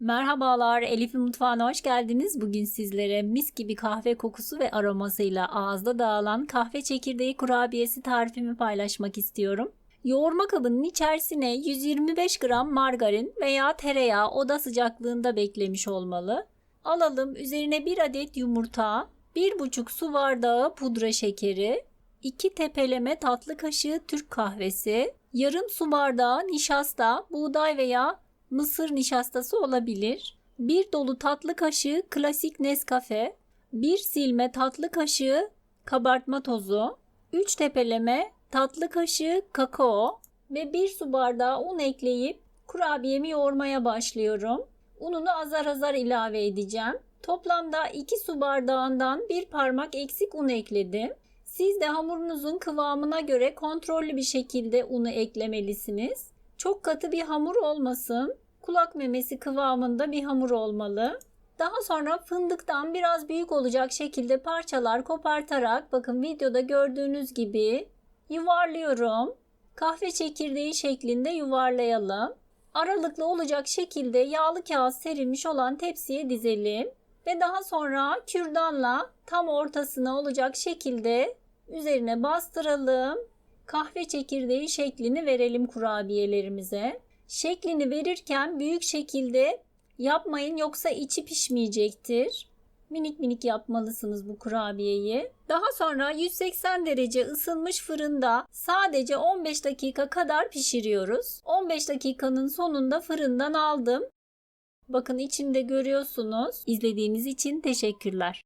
Merhabalar, Elif'in mutfağına hoş geldiniz. Bugün sizlere mis gibi kahve kokusu ve aromasıyla ağızda dağılan kahve çekirdeği kurabiyesi tarifimi paylaşmak istiyorum. Yoğurma kabının içerisine 125 gram margarin veya tereyağı oda sıcaklığında beklemiş olmalı. Alalım üzerine 1 adet yumurta, 1,5 su bardağı pudra şekeri, 2 tepeleme tatlı kaşığı Türk kahvesi, yarım su bardağı nişasta, buğday veya mısır nişastası olabilir. 1 dolu tatlı kaşığı klasik Nescafe, 1 silme tatlı kaşığı kabartma tozu, 3 tepeleme tatlı kaşığı kakao ve 1 su bardağı un ekleyip kurabiyemi yoğurmaya başlıyorum. Ununu azar azar ilave edeceğim. Toplamda 2 su bardağından bir parmak eksik un ekledim. Siz de hamurunuzun kıvamına göre kontrollü bir şekilde unu eklemelisiniz. Çok katı bir hamur olmasın. Kulak memesi kıvamında bir hamur olmalı. Daha sonra fındıktan biraz büyük olacak şekilde parçalar kopartarak bakın videoda gördüğünüz gibi yuvarlıyorum. Kahve çekirdeği şeklinde yuvarlayalım. Aralıklı olacak şekilde yağlı kağıt serilmiş olan tepsiye dizelim ve daha sonra kürdanla tam ortasına olacak şekilde üzerine bastıralım. Kahve çekirdeği şeklini verelim kurabiyelerimize. Şeklini verirken büyük şekilde yapmayın yoksa içi pişmeyecektir. Minik minik yapmalısınız bu kurabiyeyi. Daha sonra 180 derece ısınmış fırında sadece 15 dakika kadar pişiriyoruz. 15 dakikanın sonunda fırından aldım. Bakın içinde görüyorsunuz. İzlediğiniz için teşekkürler.